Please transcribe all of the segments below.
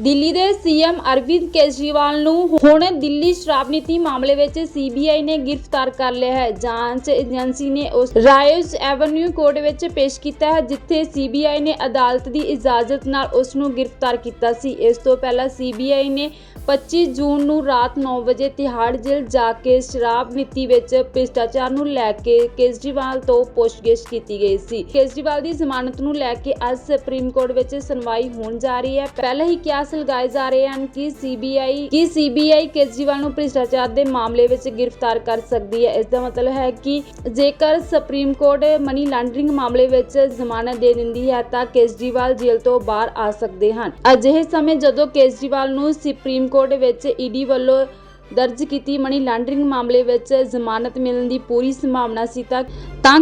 ਦਿੱਲੀ ਦੇ ਸੀਐਮ ਅਰਵਿੰਦ ਕੇਜਰੀਵਾਲ ਨੂੰ ਹੁਣ ਦਿੱਲੀ ਸ਼ਰਾਬ ਨੀਤੀ ਮਾਮਲੇ ਵਿੱਚ ਸੀਬੀਆਈ ਨੇ ਗ੍ਰਿਫਤਾਰ ਕਰ ਲਿਆ ਹੈ। ਜਾਂਚ ਏਜੰਸੀ ਨੇ ਉਸ ਰਾਇਸ ਐਵਨਿਊ ਕੋਰਟ ਵਿੱਚ ਪੇਸ਼ ਕੀਤਾ ਹੈ, ਜਿੱਥੇ ਸੀਬੀਆਈ ਨੇ ਅਦਾਲਤ ਦੀ ਇਜਾਜ਼ਤ ਨਾਲ ਉਸ ਨੂੰ ਗ੍ਰਿਫਤਾਰ ਕੀਤਾ ਸੀ। ਇਸ ਤੋਂ ਪਹਿਲਾਂ ਸੀਬੀਆਈ ਨੇ 25 ਜੂਨ ਨੂੰ ਰਾਤ 9 ਵਜੇ ਤਿਹਾੜ ਜੇਲ੍ਹ ਜਾ ਕੇ ਸ਼ਰਾਬ ਨੀਤੀ ਵਿੱਚ ਭ੍ਰਿਸ਼ਟਾਚਾਰ ਨੂੰ ਲੈ ਕੇ ਕੇਜਰੀਵਾਲ ਤੋਂ ਪੁੱਛਗਿੱਛ ਕੀਤੀ ਗਈ ਸੀ। ਕੇਜਰੀਵਾਲ ਦੀ ਜ਼ਮਾਨਤ ਨੂੰ ਲੈ ਕੇ ਅੱਜ ਸੁਪਰੀਮ ਕੋਰਟ ਵਿੱਚ ਸੁਣਵਾਈ ਹੋਣ ਜਾ ਰਹੀ ਹੈ। ਪਹਿਲਾਂ ਹੀ ਕਿਆਸ ਲਗਾਏ ਜਾ ਰਹੇ ਹਨ ਕਿ ਸੀਬੀਆਈ ਕਿ ਸੀਬੀਆਈ ਕੇਜਰੀਵਾਲ ਨੂੰ ਭ੍ਰਿਸ਼ਟਾਚਾਰ ਦੇ ਮਾਮਲੇ ਵਿੱਚ ਗ੍ਰਿਫਤਾਰ ਕਰ ਸਕਦੀ ਹੈ। ਇਸ ਦਾ ਮਤਲਬ ਹੈ ਕਿ ਜੇਕਰ ਸੁਪਰੀਮ ਕੋਰਟ ਮਨੀ ਲਾਂਡਰਿੰਗ ਮਾਮਲੇ ਵਿੱਚ ਜ਼ਮਾਨਤ ਦੇ ਦਿੰਦੀ ਹੈ ਤਾਂ ਕੇਜਰੀਵਾਲ ਜੇਲ੍ਹ ਤੋਂ ਬਾਹਰ ਆ ਸਕਦੇ ਹਨ। ਅਜਿਹੇ ਸਮੇਂ ਜਦੋਂ ਕੇਜਰੀਵਾਲ ਨੂੰ ਸੁਪਰੀਮ ਕੋਰਟ ਵਿੱਚ ਈਡੀ ਵੱਲੋਂ ਦਰਜ ਕੀਤੀ ਮਨੀ ਲਾਂਡਰਿੰਗ ਮਾਮਲੇ ਵਿੱਚ ਜ਼ਮਾਨਤ ਮਿਲਣ ਦੀ ਪੂਰੀ ਸੰਭਾਵਨਾ ਸੀ ਤਾਂ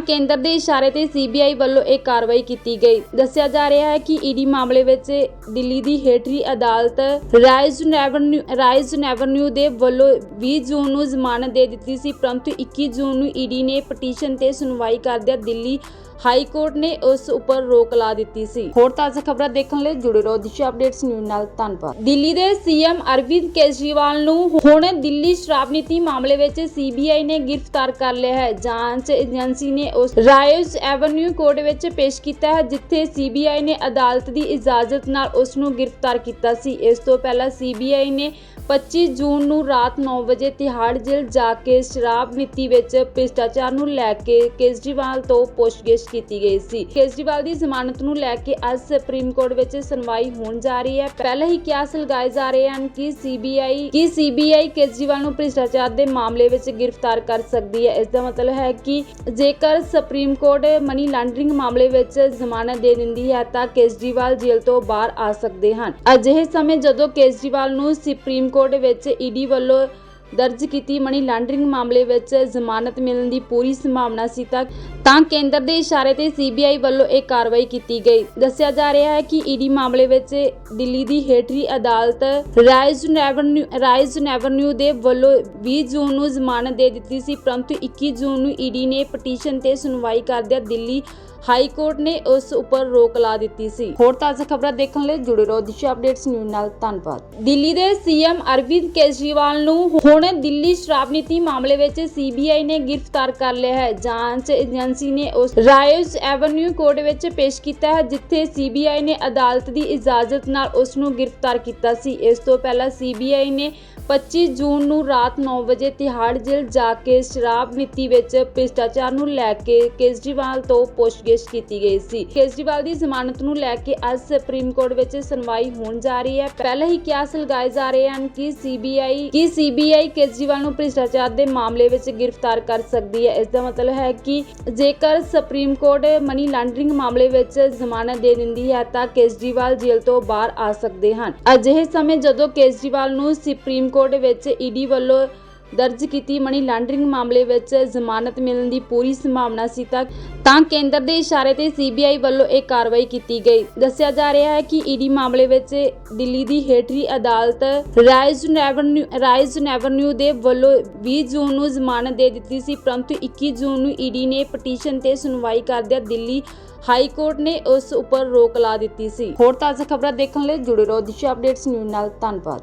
ਕੇਂਦਰ ਦੇ ਇਸ਼ਾਰੇ ਤੇ ਸੀਬੀਆਈ ਵੱਲੋਂ ਇਹ ਕਾਰਵਾਈ ਕੀਤੀ ਗਈ। ਦੱਸਿਆ ਜਾ ਰਿਹਾ ਹੈ ਕਿ ਈਡੀ ਮਾਮਲੇ ਵਿੱਚ ਦਿੱਲੀ ਦੀ ਹੇਠਲੀ ਅਦਾਲਤ ਰਾਇਜ਼ ਨੈਵਨਿਊ ਰਾਇਜ਼ ਨੈਵਨਿਊ ਦੇ ਵੱਲੋਂ 20 ਜੂਨ ਨੂੰ ਜ਼ਮਾਨਤ ਦੇ ਦਿੱਤੀ ਸੀ, ਪਰੰਤੂ 21 ਜੂਨ ਨੂੰ ਈਡੀ ਨੇ ਪਟੀਸ਼ਨ ਤੇ ਸੁਣਵਾਈ ਕਰਦਿਆਂ ਦਿੱਲੀ ਹਾਈ ਕੋਰਟ ਨੇ ਉਸ ਉੱਪਰ ਰੋਕ ਲਾ ਦਿੱਤੀ ਸੀ। ਹੋਰ ਤਾਜ਼ਾ ਖਬਰਾਂ ਦੇਖਣ ਲਈ ਜੁੜੇ ਰਹੋ ਦਿਸ਼ਾ ਅਪਡੇਟਸ ਨਿਊਜ਼ ਨਾਲ। ਧੰਨਵਾਦ। ਦਿੱਲੀ ਦੇ ਸੀਐਮ ਅਰਵਿੰਦ ਕੇਜਰੀਵਾਲ ਨੂੰ ਹੁਣ ਦਿੱਲੀ ਸ਼ਰਾਬ ਨੀਤੀ ਮਾਮਲੇ ਵਿੱਚ ਸੀਬੀਆਈ ਨੇ ਗ੍ਰਿਫਤਾਰ ਕਰ ਲਿਆ ਹੈ। ਜਾਂਚ ਏਜੰਸੀ ਨੇ ਉਸ ਰਾਇਸ ਐਵਨਿਊ ਕੋਰਟ ਵਿੱਚ ਪੇਸ਼ ਕੀਤਾ ਹੈ, ਜਿੱਥੇ ਸੀਬੀਆਈ ਨੇ ਅਦਾਲਤ ਦੀ ਇਜਾਜ਼ਤ ਨਾਲ ਉਸ ਨੂੰ ਗ੍ਰਿਫਤਾਰ ਕੀਤਾ ਸੀ। ਇਸ ਤੋਂ ਪਹਿਲਾਂ ਸੀਬੀਆਈ ਨੇ 25 ਜੂਨ ਨੂੰ ਰਾਤ 9 ਵਜੇ ਤਿਹਾੜ ਜੇਲ੍ਹ ਜਾ ਕੇ ਸ਼ਰਾਬ ਨੀਤੀ ਵਿੱਚ ਭ੍ਰਿਸ਼ਟਾਚਾਰ ਨੂੰ ਲੈ ਕੇ ਕੇਜਰੀਵਾਲ ਤੋਂ ਪੁੱਛਗਿੱਛ ਕੀਤੀ ਗਈ ਸੀ। ਕੇਜਰੀਵਾਲ ਦੀ ਜ਼ਮਾਨਤ ਨੂੰ ਲੈ ਕੇ ਅੱਜ ਸੁਪਰੀਮ ਕੋਰਟ ਵਿੱਚ ਸੁਣਵਾਈ ਹੋਣ ਜਾ ਰਹੀ ਹੈ। ਪਹਿਲਾਂ ਹੀ ਕਿਆਸ ਲਗਾਏ ਜਾ ਰਹੇ ਹਨ ਕਿ ਸੀਬੀਆਈ ਕਿ ਸੀਬੀਆਈ ਕੇਜਰੀਵਾਲ ਨੂੰ ਭ੍ਰਿਸ਼ਟਾਚਾਰ ਦੇ ਮਾਮਲੇ ਵਿੱਚ ਗ੍ਰਿਫਤਾਰ ਕਰ ਸਕਦੀ ਹੈ। ਇਸ ਦਾ ਮਤਲਬ ਹੈ ਕਿ ਜੇਕਰ ਸੁਪਰੀਮ ਕੋਰਟ ਮਨੀ ਲਾਂਡਰਿੰਗ ਮਾਮਲੇ ਵਿੱਚ ਜ਼ਮਾਨਤ ਦੇ ਦਿੰਦੀ ਹੈ ਤਾਂ ਕੇਜਰੀਵਾਲ ਜੇਲ੍ਹ ਤੋਂ ਬਾਹਰ ਆ ਸਕਦੇ ਹਨ। ਅਜਿਹੇ ਸਮੇਂ ਜਦੋਂ ਕੇਜਰੀਵਾਲ ਨੂੰ ਸੁਪਰੀਮ ਕੋਰਟ ਵਿੱਚ ਈਡੀ ਵੱਲੋਂ ਦਰਜ ਕੀਤੀ ਮਨੀ ਲਾਂਡਰਿੰਗ ਮਾਮਲੇ ਵਿੱਚ ਜ਼ਮਾਨਤ ਮਿਲਣ ਦੀ ਪੂਰੀ ਸੰਭਾਵਨਾ ਸੀ ਤਾਂ ਤਾਂ ਕੇਂਦਰ ਦੇ ਇਸ਼ਾਰੇ ਤੇ ਸੀਬੀਆਈ ਵੱਲੋਂ ਇਹ ਕਾਰਵਾਈ ਕੀਤੀ ਗਈ। ਦੱਸਿਆ ਜਾ ਰਿਹਾ ਹੈ ਕਿ ਈਡੀ ਮਾਮਲੇ ਵਿੱਚ ਦਿੱਲੀ ਦੀ ਹੇਠਲੀ ਅਦਾਲਤ ਰਾਇਜ਼ ਨੈਵਨਿਊ ਦੇ ਵੱਲੋਂ 20 ਜੂਨ ਨੂੰ ਜ਼ਮਾਨਤ ਦੇ ਦਿੱਤੀ ਸੀ ਪਰੰਤੂ 21 ਜੂਨ ਨੂੰ ਈਡੀ ਨੇ ਪਟੀਸ਼ਨ ਤੇ ਸੁਣਵਾਈ ਕਰਦਿਆਂ ਦਿੱਲੀ ਹਾਈ ਕੋਰਟ ਨੇ ਉਸ ਉੱਪਰ ਰੋਕ ਲਾ ਦਿੱਤੀ ਸੀ। ਹੋਰ ਤਾਜ਼ਾ ਖਬਰਾਂ ਦੇਖਣ ਲਈ ਜੁੜੇ ਰਹੋ ਦਿਸ਼ਾ ਅਪਡੇਟਸ ਨਿਊਜ਼ ਨਾਲ। ਧੰਨਵਾਦ। ਦਿੱਲੀ ਦੇ ਸੀਐਮ ਅਰਵਿੰਦ ਕੇਜਰੀਵਾਲ ਨੂੰ ਹੁਣ ਦਿੱਲੀ ਸ਼ਰਾਬ ਨੀਤੀ ਮਾਮਲੇ ਵਿੱਚ ਸੀਬੀਆਈ ਨੇ ਗ੍ਰਿਫਤਾਰ ਕਰ ਲਿਆ ਹੈ। ਜਾਂਚ ਏਜੰਸੀ ਨੇ ਉਸ ਰਾਇਸ ਐਵਨਿਊ ਕੋਰਟ ਵਿੱਚ ਪੇਸ਼ ਕੀਤਾ ਹੈ, ਜਿੱਥੇ ਸੀਬੀਆਈ ਨੇ ਅਦਾਲਤ ਦੀ ਇਜਾਜ਼ਤ ਨਾਲ ਉਸ ਨੂੰ ਗ੍ਰਿਫਤਾਰ ਕੀਤਾ ਸੀ। ਇਸ ਤੋਂ ਪਹਿਲਾਂ ਸੀਬੀਆਈ ਨੇ 25 ਜੂਨ ਨੂੰ ਰਾਤ 9 ਵਜੇ ਤਿਹਾੜ ਜੇਲ੍ਹ ਜਾ ਕੇ ਸ਼ਰਾਬ ਨੀਤੀ ਵਿੱਚ ਭ੍ਰਿਸ਼ਟਾਚਾਰ ਨੂੰ ਲੈ ਕੇ ਕੇਜਰੀਵਾਲ ਤੋਂ ਪੁੱਛਗਿੱਛ ਕੀਤੀ ਗਈ ਸੀ। ਕੇਜਰੀਵਾਲ ਦੀ ਜ਼ਮਾਨਤ ਨੂੰ ਲੈ ਕੇ ਅੱਜ ਸੁਪਰੀਮ ਕੋਰਟ ਵਿੱਚ ਸੁਣਵਾਈ ਹੋਣ ਜਾ ਰਹੀ ਹੈ। ਪਹਿਲਾਂ ਹੀ ਕਿਆਸ ਲਗਾਏ ਜਾ ਰਹੇ ਹਨ ਕਿ ਸੀਬੀਆਈ ਕਿ ਸੀਬੀਆਈ ਕੇਜਰੀਵਾਲ ਨੂੰ ਭ੍ਰਿਸ਼ਟਾਚਾਰ ਦੇ ਮਾਮਲੇ ਵਿੱਚ ਗ੍ਰਿਫਤਾਰ ਕਰ ਸਕਦੀ ਹੈ। ਇਸ ਦਾ ਮਤਲਬ ਹੈ ਕਿ ਜੇਕਰ ਸੁਪਰੀਮ ਕੋਰਟ ਮਨੀ ਲਾਂਡਰਿੰਗ ਮਾਮਲੇ ਵਿੱਚ ਜ਼ਮਾਨਤ ਦੇ ਦਿੰਦੀ ਹੈ ਤਾਂ ਕੇਜਰੀਵਾਲ ਜੇਲ੍ਹ ਤੋਂ ਬਾਹਰ ਆ ਸਕਦੇ ਹਨ। ਅਜਿਹੇ ਸਮੇਂ ਜਦੋਂ ਕੇਜਰੀਵਾਲ ਨੂੰ ਸੁਪਰੀਮ ਕੋਰਟ ਵਿੱਚ ਈਡੀ ਵੱਲੋਂ ਦਰਜ ਕੀਤੀ ਮਨੀ ਲਾਂਡਰਿੰਗ ਮਾਮਲੇ ਵਿੱਚ ਜ਼ਮਾਨਤ ਮਿਲਣ ਦੀ ਪੂਰੀ ਸੰਭਾਵਨਾ ਸੀ ਤਾਂ ਕੇਂਦਰ ਦੇ ਇਸ਼ਾਰੇ ਤੇ ਸੀਬੀਆਈ ਵੱਲੋਂ ਇਹ ਕਾਰਵਾਈ ਕੀਤੀ ਗਈ। ਦੱਸਿਆ ਜਾ ਰਿਹਾ ਹੈ ਕਿ ਈਡੀ ਮਾਮਲੇ ਵਿੱਚ ਦਿੱਲੀ ਦੀ ਹੇਠਲੀ ਅਦਾਲਤ ਰਾਇਜ਼ ਨੈਵਨਿਊ ਰਾਇਜ਼ ਨੈਵਨਿਊ ਦੇ ਵੱਲੋਂ 20 ਜੂਨ ਨੂੰ ਜ਼ਮਾਨਤ ਦੇ ਦਿੱਤੀ ਸੀ, ਪਰੰਤੂ 21 ਜੂਨ ਨੂੰ ਈਡੀ ਨੇ ਪਟੀਸ਼ਨ ਤੇ ਸੁਣਵਾਈ ਕਰਦਿਆਂ ਦਿੱਲੀ ਹਾਈ ਕੋਰਟ ਨੇ ਉਸ ਉੱਪਰ ਰੋਕ ਲਾ ਦਿੱਤੀ ਸੀ। ਹੋਰ ਤਾਜ਼ਾ ਖਬਰਾਂ ਦੇਖਣ ਲਈ ਜੁੜੇ ਰਹੋ ਦਿਸ਼ਾ ਅਪਡੇਟਸ ਨਿਊਜ਼ ਨਾਲ। ਧੰਨਵਾਦ।